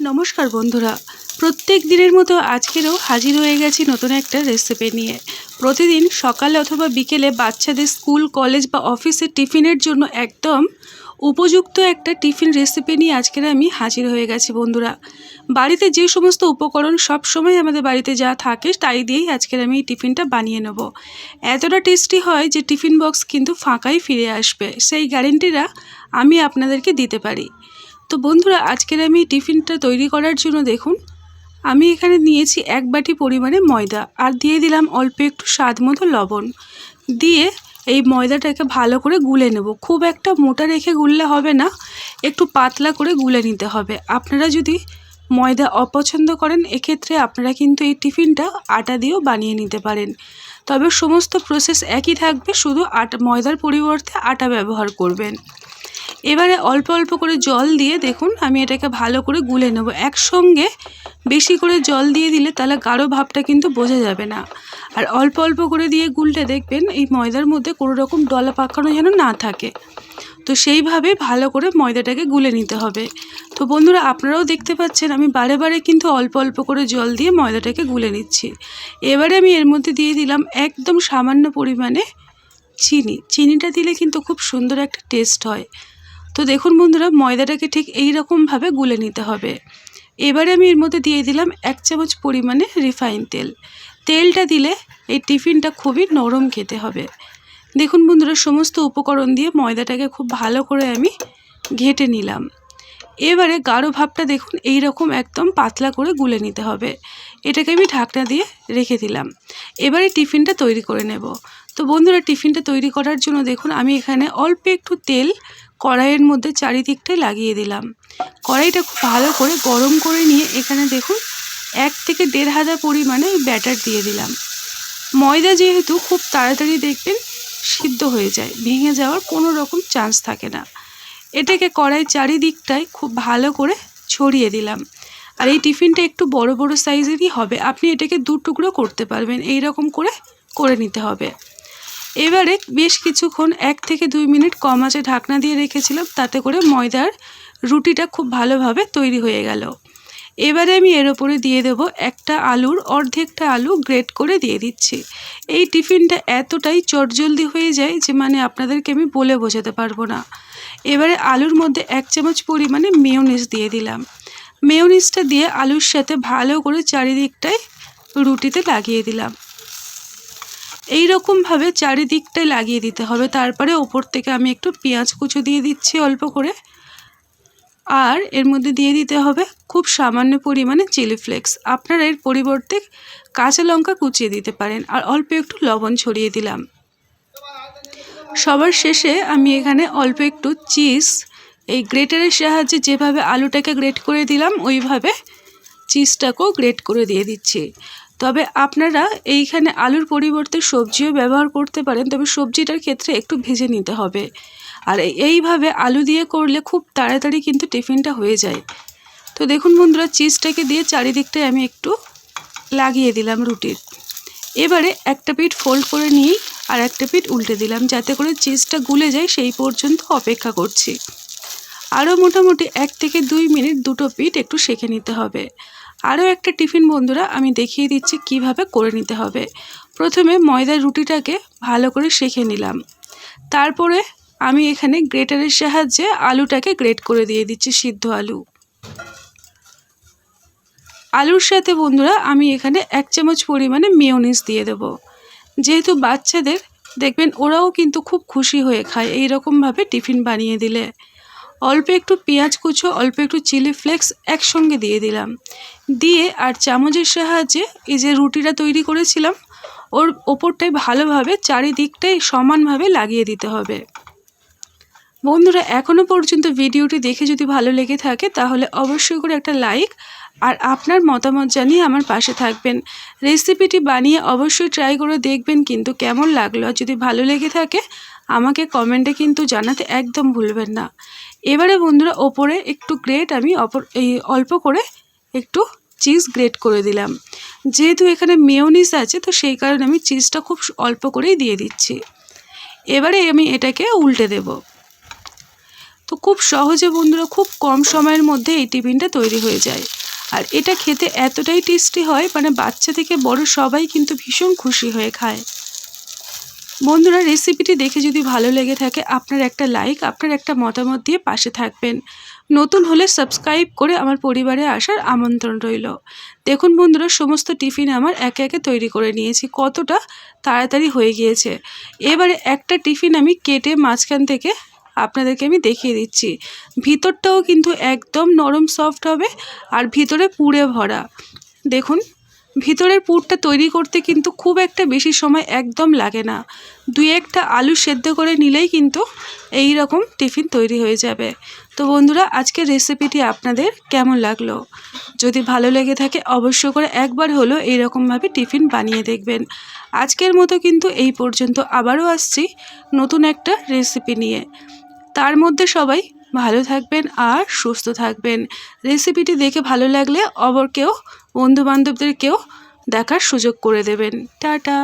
নমস্কার বন্ধুরা। প্রত্যেক দিনের মতো আজকেরও হাজির হয়ে গেছি নতুন একটা রেসিপি নিয়ে। প্রতিদিন সকালে অথবা বিকেলে বাচ্চাদের স্কুল, কলেজ বা অফিসের টিফিনের জন্য একদম উপযুক্ত একটা টিফিন রেসিপি নিয়ে আজকের আমি হাজির হয়ে গেছি বন্ধুরা। বাড়িতে যে সমস্ত উপকরণ সব সময় আমাদের বাড়িতে যা থাকে তাই দিয়েই আজকের আমি এই টিফিনটা বানিয়ে নেব। এতটা টেস্টি হয় যে টিফিন বক্স কিন্তু ফাঁকাই ফিরে আসবে। সেই গ্যারেন্টিটা আমি আপনাদেরকে দিতে পারি। তো বন্ধুরা, আজকের আমি টিফিনটা তৈরি করার জন্য দেখুন, আমি এখানে নিয়েছি এক বাটি পরিমাণে ময়দা আর দিয়ে দিলাম অল্প একটু স্বাদ মতো লবণ। দিয়ে এই ময়দাটাকে ভালো করে গুলে নেব। খুব একটা মোটা রেখে গুললে হবে না, একটু পাতলা করে গুলে নিতে হবে। আপনারা যদি ময়দা অপছন্দ করেন, এক্ষেত্রে আপনারা কিন্তু এই টিফিনটা আটা দিয়েও বানিয়ে নিতে পারেন। তবে সমস্ত প্রসেস একই থাকবে, শুধু আটা, ময়দার পরিবর্তে আটা ব্যবহার করবেন। এবারে অল্প অল্প করে জল দিয়ে দেখুন, আমি এটাকে ভালো করে গুলে নেব। একসঙ্গে বেশি করে জল দিয়ে দিলে তাহলে গাঢ় ভাবটা কিন্তু বোঝা যাবে না। আর অল্প অল্প করে দিয়ে গুলতে দেখবেন, এই ময়দার মধ্যে কোনো রকম ডলা পাকানো যেন না থাকে। তো সেইভাবে ভালো করে ময়দাটাকে গুলে নিতে হবে। তো বন্ধুরা, আপনারাও দেখতে পাচ্ছেন, আমি বারে বারে কিন্তু অল্প অল্প করে জল দিয়ে ময়দাটাকে গুলে নিচ্ছি। এবারে আমি এর মধ্যে দিয়ে দিলাম একদম সামান্য পরিমাণে চিনি। চিনিটা দিলে কিন্তু খুব সুন্দর একটা টেস্ট হয়। তো দেখুন বন্ধুরা, ময়দাটাকে ঠিক এই রকমভাবে গুলে নিতে হবে। এবারে আমি এর মধ্যে দিয়ে দিলাম এক চামচ পরিমাণে রিফাইন তেল। তেলটা দিলে এই টিফিনটা খুবই নরম খেতে হবে। দেখুন বন্ধুরা, সমস্ত উপকরণ দিয়ে ময়দাটাকে খুব ভালো করে আমি ঘেটে নিলাম। এবারে গাঢ় ভাবটা দেখুন এই রকম একদম পাতলা করে গুলে নিতে হবে। এটাকে আমি ঢাকনা দিয়ে রেখে দিলাম। এবারে টিফিনটা তৈরি করে নেব। তো বন্ধুরা, টিফিনটা তৈরি করার জন্য দেখুন, আমি এখানে অল্প একটু তেল কড়াইয়ের মধ্যে চারিদিকটাই লাগিয়ে দিলাম। কড়াইটা খুব ভালো করে গরম করে নিয়ে এখানে দেখুন, এক থেকে দেড় হাজার পরিমাণে ব্যাটার দিয়ে দিলাম। ময়দা যেহেতু খুব তাড়াতাড়ি দেখবেন সিদ্ধ হয়ে যায়, ভেঙে যাওয়ার কোনো রকম চান্স থাকে না। এটাকে কড়াই চারিদিকটায় খুব ভালো করে ছড়িয়ে দিলাম। আর এই টিফিনটা একটু বড় বড় সাইজেরই হবে, আপনি এটাকে দু টুকরো করতে পারবেন এই রকম করে করে নিতে হবে। এবারে বেশ কিছুক্ষণ এক থেকে দুই মিনিট কম আঁচে ঢাকনা দিয়ে রেখেছিলাম, তাতে করে ময়দার রুটিটা খুব ভালোভাবে তৈরি হয়ে গেল। এবারে আমি এর ওপরে দিয়ে দেব একটা আলুর অর্ধেকটা আলু গ্রেট করে দিয়ে দিচ্ছি। এই টিফিনটা এতটাই চটজলদি হয়ে যায় যে মানে আপনাদেরকে আমি বলে বোঝাতে পারব না। এবারে আলুর মধ্যে এক চামচ পরিমাণে মেয়োনিজ দিয়ে দিলাম। মেয়োনিজটা দিয়ে আলুর সাথে ভালো করে চারিদিকটায় রুটিতে লাগিয়ে দিলাম। এই রকমভাবে চারিদিকটায় লাগিয়ে দিতে হবে। তারপরে ওপর থেকে আমি একটু পেঁয়াজ কুচো দিয়ে দিচ্ছি অল্প করে। আর এর মধ্যে দিয়ে দিতে হবে খুব সামান্য পরিমাণে চিলি ফ্লেক্স। আপনারা এর পরিবর্তে কাঁচা লঙ্কা কুচিয়ে দিতে পারেন। আর অল্প একটু লবণ ছড়িয়ে দিলাম। সবার শেষে আমি এখানে অল্প একটু চিজ, এই গ্রেটারের সাহায্যে যেভাবে আলুটাকে গ্রেট করে দিলাম, ওইভাবে চিজটাকেও গ্রেট করে দিয়ে দিচ্ছি। তবে আপনারা এইখানে আলুর পরিবর্তে সবজিও ব্যবহার করতে পারেন, তবে সবজিটার ক্ষেত্রে একটু ভেজে নিতে হবে। আর এইভাবে আলু দিয়ে করলে খুব তাড়াতাড়ি কিন্তু টিফিনটা হয়ে যায়। তো দেখুন বন্ধুরা, চিজটাকে দিয়ে চারিদিকটায় আমি একটু লাগিয়ে দিলাম রুটির। এবারে একটা পিঠ ফোল্ড করে নিয়েই আর একটা পিঠ উল্টে দিলাম, যাতে করে চিজটা গুলে যায়, সেই পর্যন্ত অপেক্ষা করছি। আরও মোটামুটি এক থেকে দুই মিনিট দুটো পিঠ একটু সেঁকে নিতে হবে। আরও একটা টিফিন, বন্ধুরা, আমি দেখিয়ে দিচ্ছি কীভাবে করে নিতে হবে। প্রথমে ময়দার রুটিটাকে ভালো করে সেঁকে নিলাম। তারপরে আমি এখানে গ্রেটারের সাহায্যে আলুটাকে গ্রেট করে দিয়ে দিচ্ছি সিদ্ধ আলু। আলুর সাথে, বন্ধুরা, আমি এখানে এক চামচ পরিমাণে মেয়োনিজ দিয়ে দেব। যেহেতু বাচ্চাদের, দেখবেন ওরাও কিন্তু খুব খুশি হয়ে খায় এই রকমভাবে টিফিন বানিয়ে দিলে। অল্প একটু পেঁয়াজ কুচো, অল্প একটু চিলি ফ্লেক্স একসঙ্গে দিয়ে দিলাম। দিয়ে আর চামচের সাহায্যে এই যে রুটিটা তৈরি করেছিলাম, ওর ওপরটায় ভালোভাবে চারিদিকটাই সমানভাবে লাগিয়ে দিতে হবে। বন্ধুরা এখনও পর্যন্ত ভিডিওটি দেখে যদি ভালো লেগে থাকে, তাহলে অবশ্যই করে একটা লাইক আর আপনার মতামত জানিয়ে আমার পাশে থাকবেন। রেসিপিটি বানিয়ে অবশ্যই ট্রাই করে দেখবেন কিন্তু কেমন লাগল আর যদি ভালো লেগে থাকে, আমাকে কমেন্টে কিন্তু জানাতে একদম ভুলবেন না। এবারে বন্ধুরা ওপরে একটু গ্রেট আমি অপর এই অল্প করে একটু চিজ গ্রেট করে দিলাম। যেহেতু এখানে মেয়োনিস আছে, তো সেই কারণে আমি চিজটা খুব অল্প করেই দিয়ে দিচ্ছি। এবারে আমি এটাকে উল্টে দেব। তো খুব সহজে বন্ধুরা, খুব কম সময়ের মধ্যে এই টিফিনটা তৈরি হয়ে যায়। আর এটা খেতে এতটাই টেস্টি হয় মানে বাচ্চা থেকে বড় সবাই কিন্তু ভীষণ খুশি হয়ে খায়। বন্ধুরা রেসিপিটি দেখে যদি ভালো লেগে থাকে, আপনার একটা লাইক আপনার একটা মতামত দিয়ে পাশে থাকবেন। নতুন হলে সাবস্ক্রাইব করে আমার পরিবারে আসার আমন্ত্রণ রইল। দেখুন বন্ধুরা, সমস্ত টিফিন আমার একে একে তৈরি করে নিয়েছি, কতটা তাড়াতাড়ি হয়ে গিয়েছে। এবারে একটা টিফিন আমি কেটে মাঝখান থেকে আপনাদেরকে আমি দেখিয়ে দিচ্ছি। ভিতরটাও কিন্তু একদম নরম সফট হবে, আর ভিতরে পুড়ে ভরা। দেখুন ভিতরের পুরটা তৈরি করতে কিন্তু খুব একটা বেশি সময় একদম লাগে না। দুই একটা আলু সেদ্ধ করে নিলেই কিন্তু এই রকম টিফিন তৈরি হয়ে যাবে। তো বন্ধুরা, আজকের রেসিপিটি আপনাদের কেমন লাগল? যদি ভালো লেগে থাকে অবশ্য করে একবার হলো এইরকমভাবে টিফিন বানিয়ে দেখবেন। আজকের মতো কিন্তু এই পর্যন্ত আবারও আসছি নতুন একটা রেসিপি নিয়ে। তার মধ্যে সবাই ভালো থাকবেন আর সুস্থ থাকবেন। রেসিপিটি দেখে ভালো লাগলে অবর কেউ বন্ধুবান্ধবদেরকেও দেখার সুযোগ করে দেবেন। টাটা।